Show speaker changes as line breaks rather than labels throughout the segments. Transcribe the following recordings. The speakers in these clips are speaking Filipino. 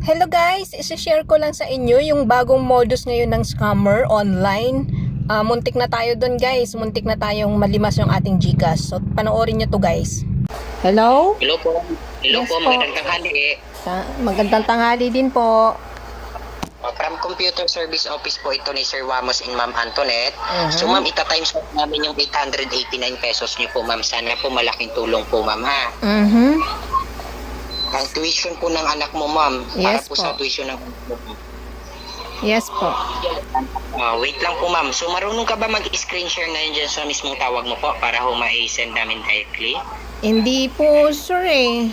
Hello guys, isi-share ko lang sa inyo yung bagong modus ngayon ng scammer online. Ah, muntik na tayo doon guys, muntik na tayong malimas yung ating Gcash. So panoorin nyo to guys. Hello?
Hello po. Hello
Yes
po,
po.
magandang tanghali.
Ta- magandang tanghali din po.
Uh, From Computer Service Office po ito ni Sir Wamos and Ma'am Antoinette.
Mhm.
So ma'am, ita-times up namin yung 889 pesos niyo po ma'am. Sana po malaking tulong po ma'am ha.
Mhm.
Ang tuition po ng anak mo ma'am.
Yes
para po,
po.
sa tuition ng anak mo.
Yes po.
Ah, wait lang po ma'am. So marunong ka ba mag-screen share ngayon dyan sa mismong tawag mo po para ho ma-send namin directly?
Hindi po sir eh.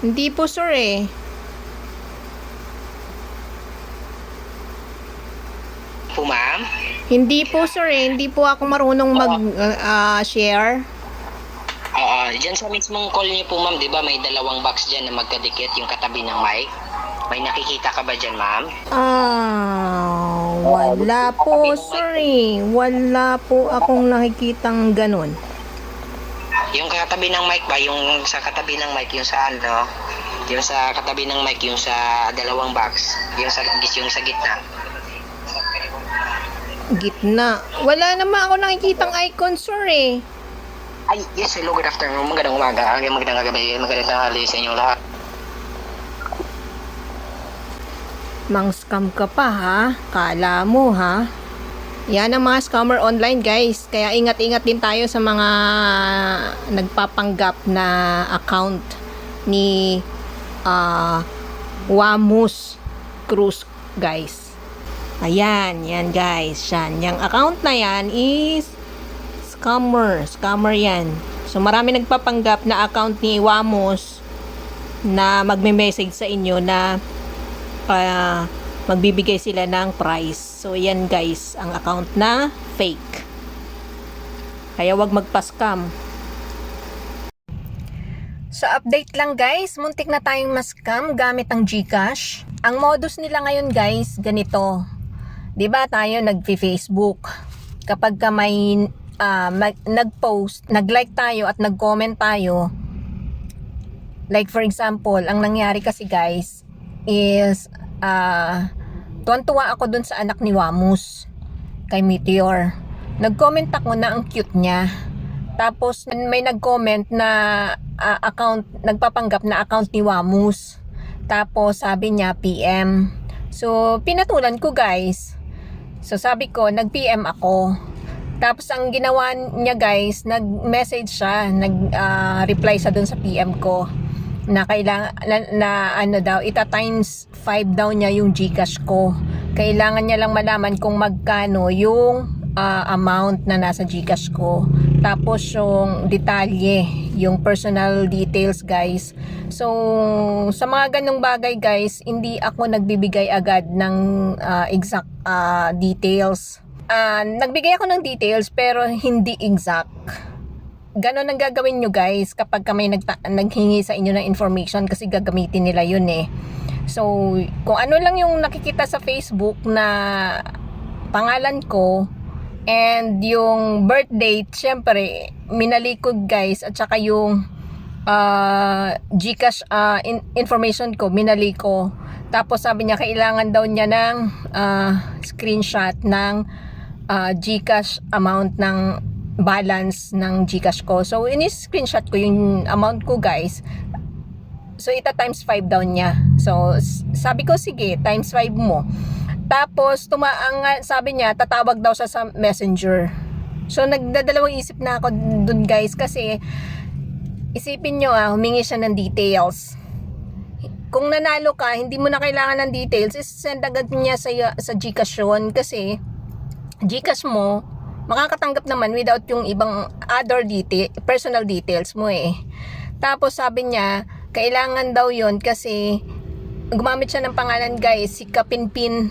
Hindi po sir eh.
Po ma'am?
Hindi po sir eh. Hindi po ako marunong mag-share.
Oo, dyan sa mismong call niyo po ma'am, di ba may dalawang box dyan na magkadikit yung katabi ng mic? May nakikita ka ba dyan ma'am?
Ah, wala po, sorry. Wala po akong nakikitang ganun.
Yung katabi ng mic ba, yung sa katabi ng mic, yung sa ano, yung sa katabi ng mic, yung sa dalawang box, yung sa yung sa gitna.
Gitna. Wala naman ako nakikitang icon, sorry.
Ay, yes, hello, good afternoon, magandang umaga, magandang gabi, magandang tanghali sa inyong lahat.
Mang scam ka pa, ha? Kala mo, ha? Yan ang mga scammer online, guys. Kaya ingat-ingat din tayo sa mga nagpapanggap na account ni ah Wamus Cruz, guys. Ayan, yan guys. Yan. Yung account na yan is scammer. Scammer yan. So, marami nagpapanggap na account ni Wamos na magme-message sa inyo na ah, magbibigay sila ng price. So, yan guys, ang account na fake. Kaya wag magpa-scam. Sa update lang guys, muntik na tayong ma-scam gamit ang GCash. Ang modus nila ngayon guys, ganito. 'Di ba tayo nagfi-Facebook. Kapag ka may ah, mag- nag-post, nag-like tayo at nag-comment tayo, like for example, ang nangyari kasi guys is ah tuwan-tuwa ako dun sa anak ni Wamus kay Meteor. Nag-comment ako na ang cute niya. Tapos may nag-comment na ah, account, nagpapanggap na account ni Wamus. Tapos sabi niya PM. So pinatulan ko guys. So sabi ko, nag-PM ako. Tapos ang ginawa niya guys, nag-message siya, nag-reply siya dun sa PM ko na kailangan na, na ano daw ita times 5 daw niya yung GCash ko. Kailangan niya lang malaman kung magkano yung ah, amount na nasa GCash ko. Tapos yung detalye, yung personal details guys. So sa mga ganong bagay guys, hindi ako nagbibigay agad ng ah, exact ah, details. Ah, nagbigay ako ng details pero hindi exact ganon ang gagawin nyo guys kapag kami nagta- naghingi sa inyo ng information kasi gagamitin nila yun eh. So, kung ano lang yung nakikita sa Facebook na pangalan ko and yung birth date, syempre, minalikod guys at saka yung uh, Gcash ah, in- information ko, minali ko. Tapos sabi niya, kailangan daw niya ng ah, screenshot ng ah, Gcash amount ng balance ng Gcash ko. So, ini-screenshot ko yung amount ko, guys. So, ita times 5 down niya. So, sabi ko, sige, times 5 mo. Tapos, tumaang, sabi niya, tatawag daw siya sa messenger. So, nagdadalawang isip na ako dun, guys, kasi isipin nyo, ah, humingi siya ng details. Kung nanalo ka, hindi mo na kailangan ng details, is-send agad niya sa, sa Gcash yun. Kasi, Gcash mo, makakatanggap naman without yung ibang other detail, personal details mo eh. Tapos sabi niya, kailangan daw yon kasi gumamit siya ng pangalan guys, si Kapinpin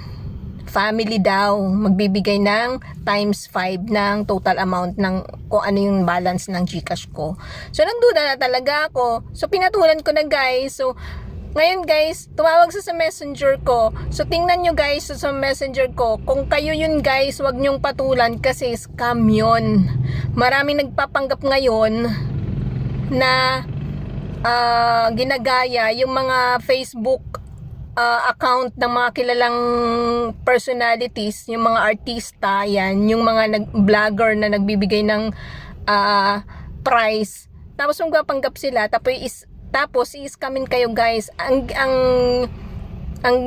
family daw magbibigay ng times 5 ng total amount ng kung ano yung balance ng Gcash ko. So nagduda na talaga ako. So pinatulan ko na guys. So ngayon guys, tumawag sa sa messenger ko. So tingnan nyo guys sa, messenger ko. Kung kayo yun guys, wag nyong patulan kasi scam yun. Maraming nagpapanggap ngayon na ah, ginagaya yung mga Facebook ah, account ng mga kilalang personalities, yung mga artista, yan, yung mga vlogger na nagbibigay ng ah, prize. Tapos magpapanggap sila, tapos is tapos i-scamin kayo guys. Ang ang ang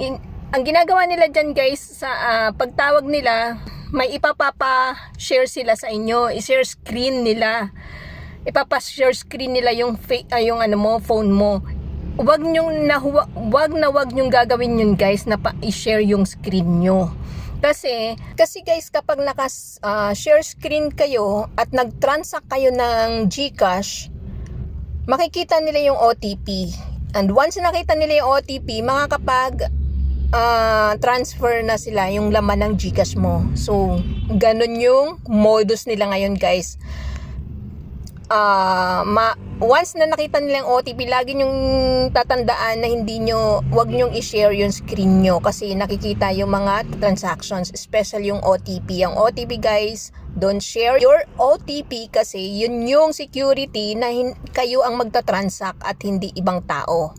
in- ang ginagawa nila diyan guys sa ah, pagtawag nila, may ipapapa share sila sa inyo, i-share screen nila. Ipapa-share screen nila yung fa- ah, yung ano mo, phone mo. Wag niyo na wag na wag niyo gagawin yun guys na pa i-share yung screen nyo. Kasi kasi guys kapag naka ah, share screen kayo at nag-transact kayo ng GCash, makikita nila yung OTP. And once nakita nila yung OTP, makakapag ah, transfer na sila yung laman ng GCash mo. So, ganun yung modus nila ngayon, guys. Ah, ma once na nakita nila yung OTP, lagi nyong tatandaan na hindi nyo, wag nyong i-share yung screen nyo kasi nakikita yung mga transactions, especially yung OTP. Yung OTP guys, don't share your OTP kasi yun yung security na kayo ang magta-transact at hindi ibang tao.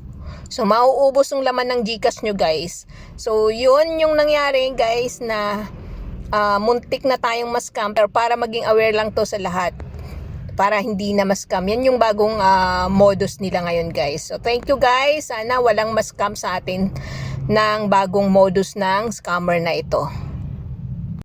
So, mauubos yung laman ng Gcash nyo guys. So, yun yung nangyari guys na ah, muntik na tayong ma-scam pero para maging aware lang to sa lahat para hindi na ma-scam. Yan yung bagong ah, modus nila ngayon guys. So thank you guys. Sana walang ma-scam sa atin ng bagong modus ng scammer na ito.